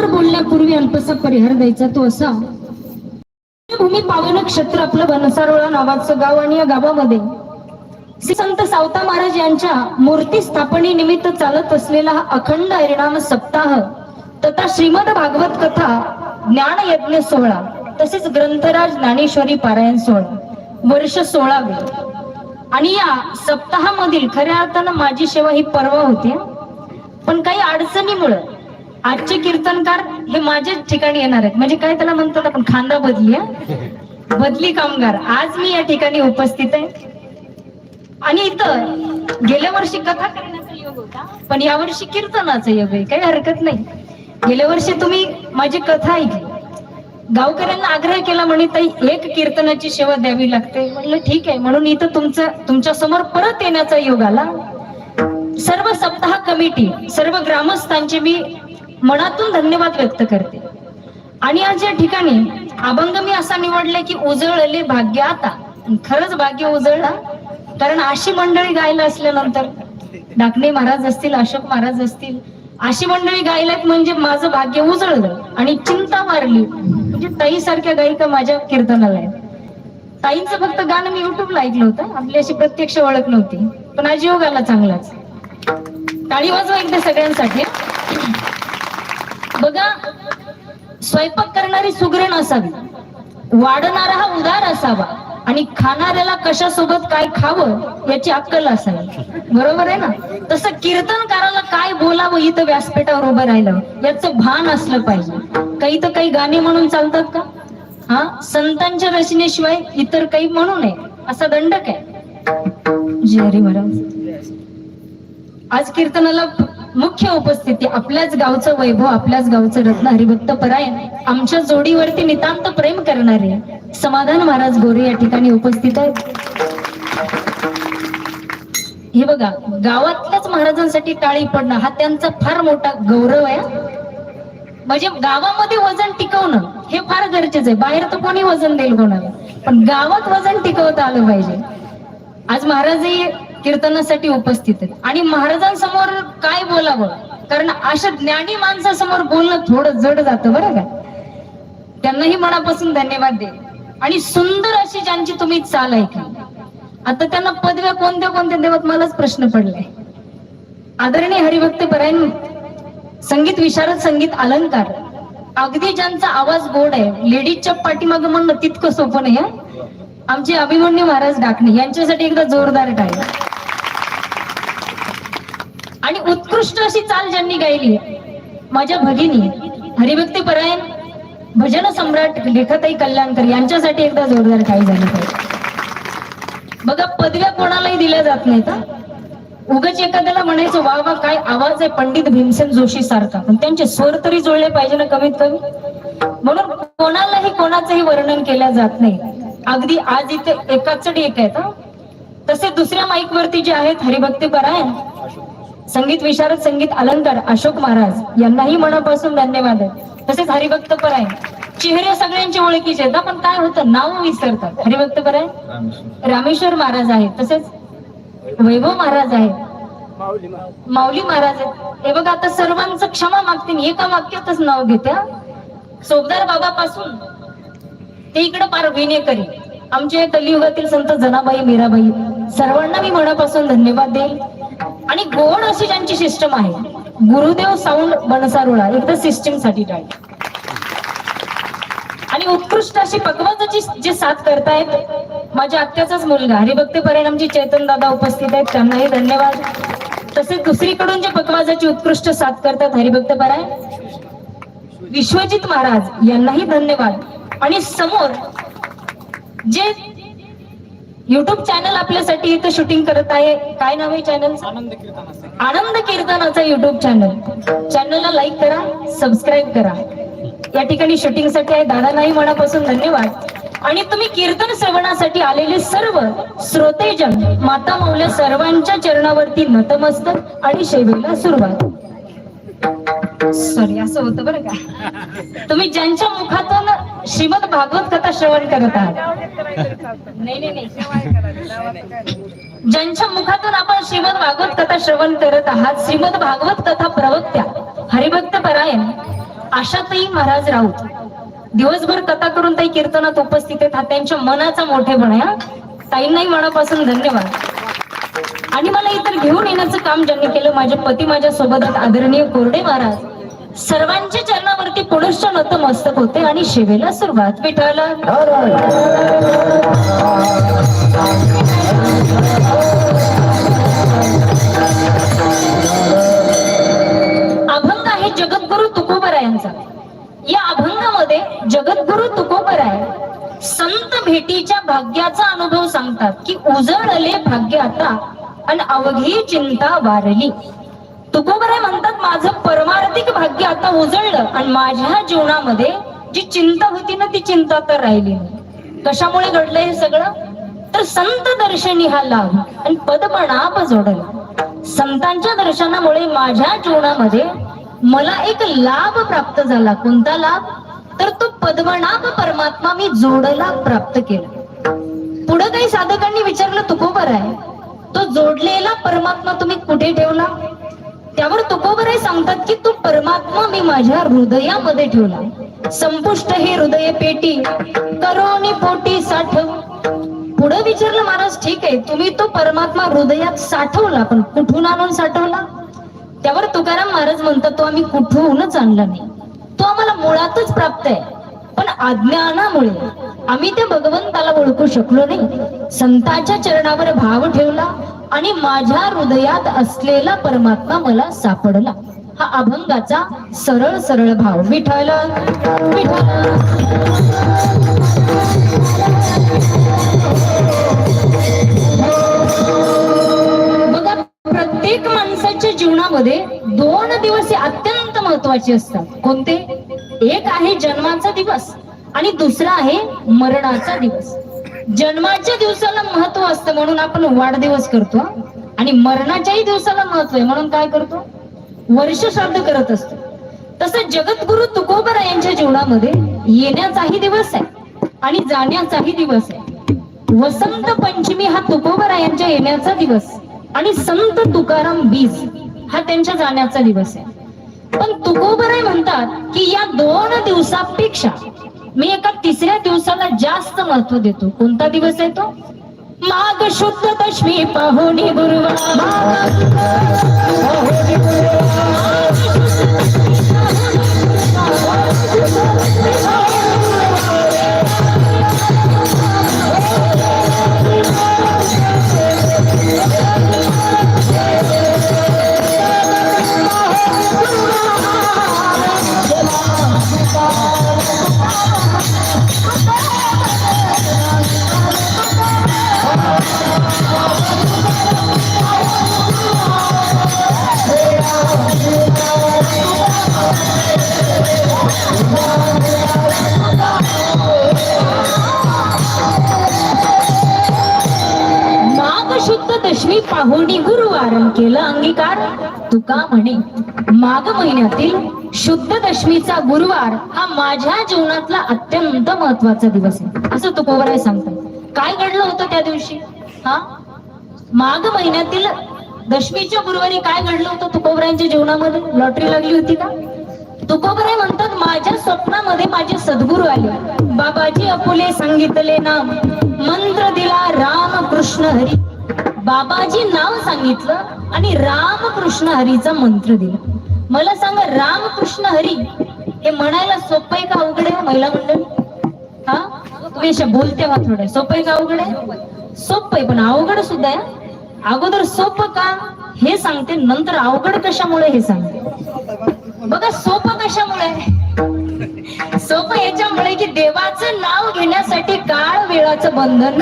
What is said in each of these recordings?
शब्दावर बोलण्यापूर्वी अल्पसा परिहार द्यायचा तो असा. भूमी पावन क्षेत्र आपलं बनसारोळा नावाचं गाव आणि या गावामध्ये. श्री संत सावता महाराज यांच्या मूर्ती स्थापनेनिमित्त चालत असलेला हा अखंड हरिणाम सप्ताह तथा श्रीमद भागवत कथा ज्ञान यज्ञ सोहळा तसेच ग्रंथराज ज्ञानेश्वरी पारायण सोहळा वर्ष सोळावे. आणि या सप्ताहामधील खऱ्या अर्थानं माझी सेवा ही परवा होती पण काही अडचणीमुळं आजचे कीर्तनकार हे माझ्याच ठिकाणी येणार आहेत. म्हणजे काय त्याला म्हणतात आपण? खांदा बदली बदली कामगार. आज मी या ठिकाणी उपस्थित आहे. आणि इथं गेल्या वर्षी कथा करण्याचा योग होता पण यावर्षी कीर्तनाचा योग आहे. काही हरकत नाही. गेल्या वर्षी तुम्ही माझी कथा ऐकली. गावकऱ्यांना आग्रह केला म्हणे ताई एक कीर्तनाची सेवा द्यावी लागते. म्हणलं ठीक आहे. म्हणून इथं तुमचं तुमच्यासमोर परत येण्याचा योग आला. सर्व सप्ताह कमिटी सर्व ग्रामस्थांचे मी मनातून धन्यवाद व्यक्त करते. आणि आज या ठिकाणी अभंग मी असा निवडलाय की उजळले भाग्य आता. खरंच भाग्य उजळला. कारण अशी मंडळी गायला असल्यानंतर डाकणे महाराज असतील अशोक महाराज असतील अशी मंडळी गायल्यात म्हणजे माझं भाग्य उजळलं आणि चिंता मारली म्हणजे ताई सारख्या गायिका माझ्या कीर्तनाला आहेत. ताईंचं फक्त गाणं मी युट्यूबला ऐकलं होतं. आपली अशी प्रत्यक्ष ओळख नव्हती. पण आज योग चांगलाच. टाळी वाजवा एकदा सगळ्यांसाठी. बघा स्वयंपाक करणारी सुगरण असावी. वाढणारा हा उदार असावा. आणि खाणाऱ्याला कशासोबत काय खावं याची अक्कल असावी. बरोबर आहे ना? तसं कीर्तनकाराला काय बोलावं इथं व्यासपीठावर उभं राहिलं याचं भान असलं पाहिजे. काही तर काही गाणी म्हणून चालतात का? हा? संतांच्या रचनेशिवाय इतर काही म्हणू नये. असा दंडक आहे. जी हरी महाराज. आज कीर्तनाला मुख्य उपस्थिती आपल्याच गावचं वैभव आपल्याच गावचं रत्न हरिभक्त परायण आमच्या जोडीवरती नितांत प्रेम करणारे समाधान महाराज गोरे या ठिकाणी उपस्थित आहेत. हे बघा गावातल्याच महाराजांसाठी टाळी पडणं हा त्यांचा फार मोठा गौरव आहे. म्हणजे गावामध्ये वजन टिकवणं हे फार गरजेचं आहे. बाहेर तर कोणी वजन देईल कोणाला. पण गावात वजन टिकवता आलं पाहिजे. आज महाराज कीर्तनासाठी उपस्थित आहेत. आणि महाराजांसमोर काय बोलावं? कारण अशा ज्ञानी माणसासमोर बोलणं थोडं जड जातं बरं का? त्यांनाही मनापासून धन्यवाद दे. आणि सुंदर अशी ज्यांची तुम्ही चाल ऐकली. आता त्यांना पदव्या कोणत्या कोणत्या देवात मलाच प्रश्न पडलाय. आदरणीय हरिभक्त परायण संगीत विशारद संगीत अलंकार. अगदी ज्यांचा आवाज गोड आहे लेडीजच्या पाठीमागं म्हणणं तितकं सोपं नाही आमचे अभिमन्यू महाराज डाकणे यांच्यासाठी एकदा जोरदार टाळी आणि उत्कृष्ट अशी चाल ज्यांनी गायली माझ्या भगिनी हरिभक्ती परायण भजन सम्राट लेखताई कल्याणकर यांच्यासाठी एकदा जोरदार काही झाली पाहिजे. बघा पदव्या कोणालाही दिल्या जात नाहीत हं. उगाच एखाद्याला म्हणायचं वा वा काय आवाज आहे पंडित भीमसेन जोशी सारखा. पण त्यांचे स्वर तरी जुळले पाहिजे ना कमीत कमी म्हणून कोणालाही कोणाचंही वर्णन केलं जात नाही. अगदी आज इथे एकाच एक आहेत तसे दुसऱ्या माईक वरती जे आहेत हरिभक्ती परायण संगीत विशारद संगीत अलंकार अशोक महाराज यांनाही मनापासून धन्यवाद आहे. तसेच हरिभक्त परायण. चेहरे सगळ्यांचे ओळखीचे आहेत. पण काय होतं? नाव विसरतात. हरिभक्त परायण? रामेश्वर. महाराज आहेत. तसेच वैभव महाराज आहेत. माऊली महाराज. आहेत. हे बघा आता सर्वांचं क्षमा मागते मी. एका वाक्यातच नाव घेते हं. सोबदार बाबापासून ते इकडे पार विनेकरी आमच्या कलियुगातील संत जनाबाई मीराबाई सर्वांना मी मनापासून धन्यवाद देईल आणि गोड अशी ज्यांची सिस्टम आहे गुरुदेव साऊंड बनसारुळा एकदा सिस्टीमसाठी टाळ आणि उत्कृष्ट अशी पकवाजाची जे साथ करतायत माझ्या आत्याचाच मुलगा हरिभक्त परिणामची चैतन दादा उपस्थित आहेत त्यांनाही धन्यवाद. तसेच दुसरीकडून जे पकवाजाची उत्कृष्ट साथ करतात हरिभक्त पराय विश्वजित महाराज यांनाही धन्यवाद. आणि समोर जे युट्यूब चॅनल आपल्यासाठी इथं शूटिंग करत आहे. काय नाव आहे चॅनल आनंद कीर्तनाचा. युट्यूब चॅनल चॅनलला लाईक करा सबस्क्राईब करा. या ठिकाणी शूटिंगसाठी आहे. दादांनाही मनापासून धन्यवाद. आणि तुम्ही कीर्तन श्रवणासाठी आलेले सर्व श्रोतेजन माता मौल्या सर्वांच्या चरणावरती नतमस्तक आणि सेवेला सुरुवात. सॉरी असं होतं बरं का? तुम्ही ज्यांच्या मुखातून श्रीमद भागवत कथा श्रवण करत आहात. नाही नाही ज्यांच्या मुखातून आपण श्रीमद भागवत कथा श्रवण करत आहात श्रीमद भागवत कथा प्रवक्त्या हरिभक्त परायण आशाताई महाराज राऊत. दिवसभर कथा करून ताई कीर्तनात उपस्थित आहेत. हा त्यांच्या मनाचा मोठेपणा आहे ताईंनाही मनापासून धन्यवाद. आणि मला इतर घेऊन येण्याचं काम ज्यांनी केलं माझे पती माझ्या सोबत आदरणीय कोरडे महाराज. सर्वांच्या चरणावरती पुनश्च नतमस्तक होते आणि शिवेला सुरुवात विठाला अभंग आहे जगद्गुरु तुकोबरायांचा. या अभंगामध्ये जगद्गुरु तुकोबराय संत भेटीच्या भाग्याचा अनुभव सांगतात की उजळले भाग्य आता आणि अवघी चिंता वारली. तुकोबराय म्हणतात माझं परमार्थिक भाग्य आता उजळलं आणि माझ्या जीवनामध्ये जी चिंता होती ना ती चिंता तर राहिली कशामुळे घडलं हे सगळं? तर संत दर्शनी हा लाभ आणि पदपणाप जोडला संतांच्या दर्शनामुळे माझ्या जीवनामध्ये मला एक लाभ प्राप्त झाला. कोणता लाभ? तर तो पद्मनाभ परमात्मा मी जोडला प्राप्त केला. पुढे काही साधकांनी विचारलं तुकोबर आहे तो जोडलेला परमात्मा तुम्ही कुठे ठेवला? त्यावर तुकोबरे सांगतात की तू परमात्मा मी माझ्या हृदयामध्ये ठेवला. संपुष्ट हे हृदय पेटी करोनी पोटी साठव पुढे विचारलं महाराज ठीक आहे तुम्ही तो परमात्मा हृदयात साठवला पण कुठून आणून साठवला? त्यावर तुकाराम महाराज म्हणतात तो आम्ही कुठूनच आणला नाही. तो आम्हाला मुळातच प्राप्त आहे पण अज्ञानामुळे आम्ही त्या भगवंताला ओळखू शकलो नाही. संतांच्या चरणावर भाव ठेवला आणि माझ्या हृदयात असलेला परमात्मा मला सापडला. हा अभंगाचा सरळ सरळ भाव. विठल बघा प्रत्येक माणसाच्या जीवनामध्ये दोन दिवस हे अत्यंत महत्त्वाचे असतात. कोणते? एक आहे जन्माचा दिवस आणि दुसरा आहे मरणाचा दिवस. जन्माच्या दिवसाला महत्त्व असतं म्हणून आपण वाढदिवस करतो आणि मरणाच्याही दिवसाला महत्त्व आहे म्हणून काय करतो? वर्ष श्राद्ध करत असतो. तसं जगद्गुरु तुकोबरा यांच्या जीवनामध्ये येण्याचाही दिवस आहे आणि जाण्याचाही दिवस आहे. वसंत पंचमी हा तुकोबरा यांच्या येण्याचा दिवस आणि संत तुकाराम बीज हा त्यांच्या जाण्याचा दिवस आहे. पण तुकोबराय म्हणतात की या दोन दिवसापेक्षा मी एका तिसऱ्या दिवसाला जास्त महत्त्व देतो. कोणता दिवस आहे तो? माघ शुद्ध दशमी पाहुणी गुरुवार. राहुनी पाहुणी गुरुवार केलं अंगीकार. तुका म्हणे माघ महिन्यातील शुद्ध दशमीचा गुरुवार हा माझ्या जीवनातला अत्यंत महत्त्वाचा दिवस आहे. असं तुकोबराय सांगतात काय घडलं होतं त्या दिवशी? हा? माघ महिन्यातील दशमीच्या गुरुवारी काय घडलं होतं तुकोबरायांच्या जीवनामध्ये? लॉटरी लागली होती का? तुकोबराय म्हणतात माझ्या स्वप्नामध्ये माझे सद्गुरू आले. बाबाजी अपुले सांगितले नाम मंत्र दिला राम कृष्ण हरी. बाबाजी नाव सांगितलं आणि रामकृष्ण हरीचा मंत्र दिला. मला सांगा रामकृष्ण हरी हे म्हणायला सोपं आहे का अवघड आहे हो, महिला मंडळ? हा? तुम्ही अशा बोलते वा थोडं. सोपं आहे का अवघड आहे? सोपं आहे पण अवघड सुद्धा आहे. अगोदर सोपं का? हे सांगते नंतर अवघड कशामुळे हे सांगते? बघा सोपं कशामुळे? सोपं याच्यामुळे की देवाचं नाव घेण्यासाठी काळ वेळाचं बंधन.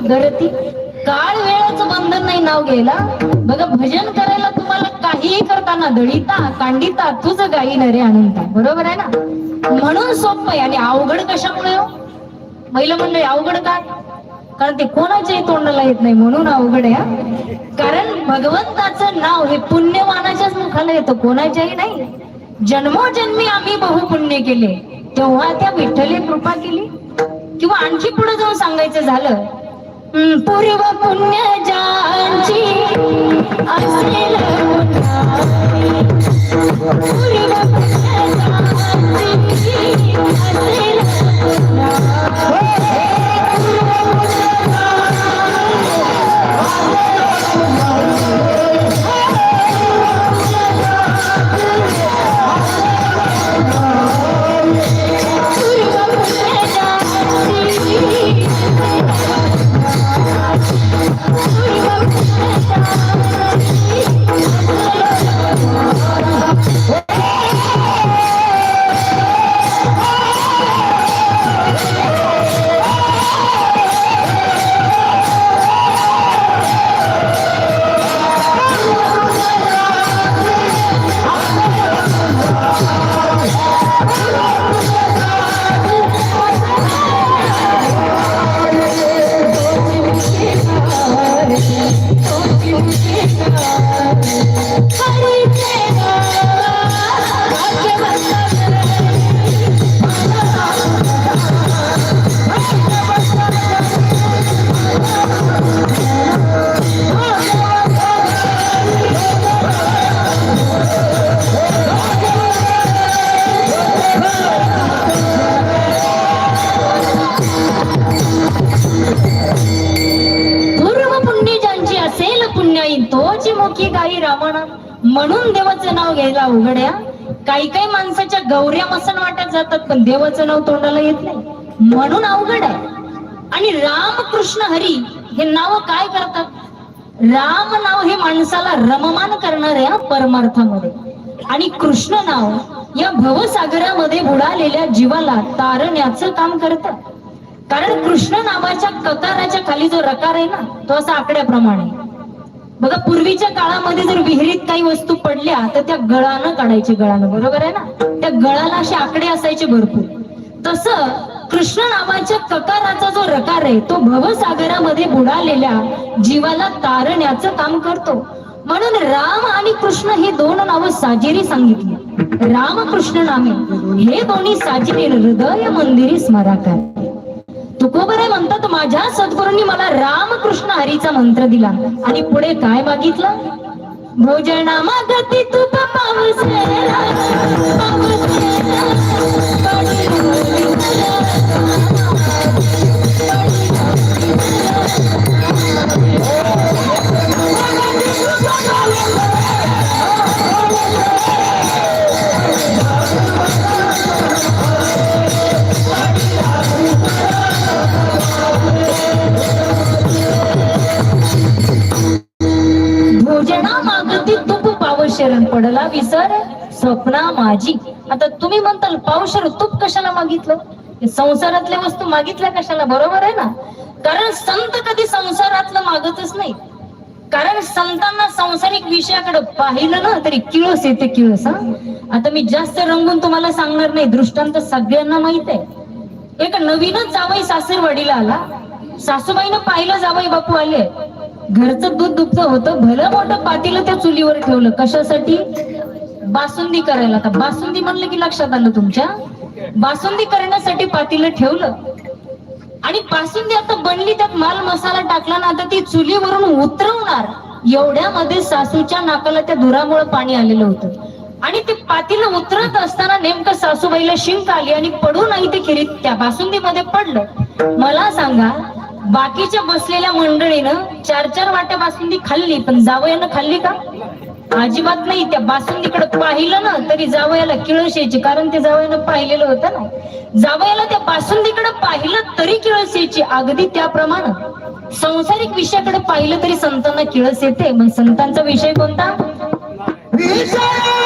धरती काळ वेळच बंधन नाही नाव घ्यायला. बघा भजन करायला तुम्हाला काहीही करताना दळीता कांडिता तुझं गाई नरे आनंदा बरोबर आहे ना? म्हणून सोपं आहे. आणि अवघड कशामुळे हो? महिला मंडळी अवघड काय कारण ते कोणाच्याही तोंडाला येत नाही म्हणून अवघड आहे कारण भगवंताचं नाव हे पुण्यवानाच्याच मुखाला येतं कोणाच्याही नाही. जन्मोजन्मी आम्ही बहुपुण्य केले. तेव्हा त्या विठ्ठले कृपा केली. किंवा आणखी पुढे जाऊन सांगायचं झालं पूर्व पुण्य ज्यांची असेल पूर्व पुण्य ज्यांची असेल काही काही माणसाच्या गौऱ्या मसन वाटत जातात पण देवाचं नाव तोंडाला येत नाही. म्हणून अवघड आहे. आणि राम कृष्ण हरी हे नाव काय करतात? राम नाव हे माणसाला रममान करणाऱ्या परमार्थामध्ये. आणि कृष्ण नाव या भवसागरामध्ये बुडालेल्या जीवाला तारण्याचं काम करत कारण कृष्ण नावाच्या ककाराच्या खाली जो रकार आहे ना तो असा आकड्याप्रमाणे बघा पूर्वीच्या काळामध्ये जर विहिरीत काही वस्तू पडल्या तर त्या गळानं काढायचे गळानं. बरोबर आहे ना? त्या गळाला असे आकडे असायचे भरपूर. तसं कृष्ण नावाच्या ककाराचा जो रकार आहे तो भवसागरामध्ये बुडालेल्या जीवाला तारण्याचं काम करतो. म्हणून राम आणि कृष्ण ही दोन नावं साजेरी सांगितली. राम कृष्ण नामे. हे दोन्ही साजेरी हृदय मंदिरी स्मराकार तुकोबरे म्हणतात माझ्या सद्गुरूंनी मला रामकृष्ण हरीचा मंत्र दिला. आणि पुढे काय मागितलं? भोजना मागती तुप पाऊस मला विसर स्वप्ना माझी. आता तुम्ही म्हणताल पावशर तूप कशाला मागितलं? संसारातल्या वस्तू मागितल्या कशाला? बरोबर आहे ना? कारण संत कधी संसारातलं मागतच नाही. कारण संतांना सांसारिक विषयाकडे पाहिलं ना तरी किळस येते किळस हा. आता मी जास्त रंगून तुम्हाला सांगणार नाही. दृष्टांत सगळ्यांना माहीत आहे. एक नवीनच जावई सासरवाडीला आला. सासूबाईनं पाहिलं जावई बापू आले. घरचं दूध दुखत होतं. भलं मोठं पातील त्या चुलीवर ठेवलं. कशासाठी? बासुंदी करायला. आता बासुंदी म्हणलं की लक्षात आलं तुमच्या? बासुंदी करण्यासाठी पातील ठेवलं. आणि बासुंदी आता बनली त्यात माल मसाला टाकला ना आता ती चुलीवरून उतरवणार. एवढ्यामध्ये सासूच्या नाकाला त्या धुरामुळे पाणी आलेलं होतं. आणि ते पातीला उतरत असताना नेमकं सासूबाईला शिंक आली आणि पडू नाही ते खिरीत त्या बासुंदीमध्ये पडलं. मला सांगा बाकीच्या बसलेल्या मंडळीनं चार चार वाट्या बासुंदी खाल्ली पण जावयानं खाल्ली का? अजिबात नाही. त्या बासुंदीकडे पाहिलं ना तरी जावयाला किळस यायची कारण ते जावयानं पाहिलेलं होतं ना. जावयाला त्या बासुंदीकडे पाहिलं तरी किळस यायची. अगदी त्याप्रमाणे संसारिक विषयाकडे पाहिलं तरी संतांना किळस येते. मग संतांचा विषय कोणता? विषय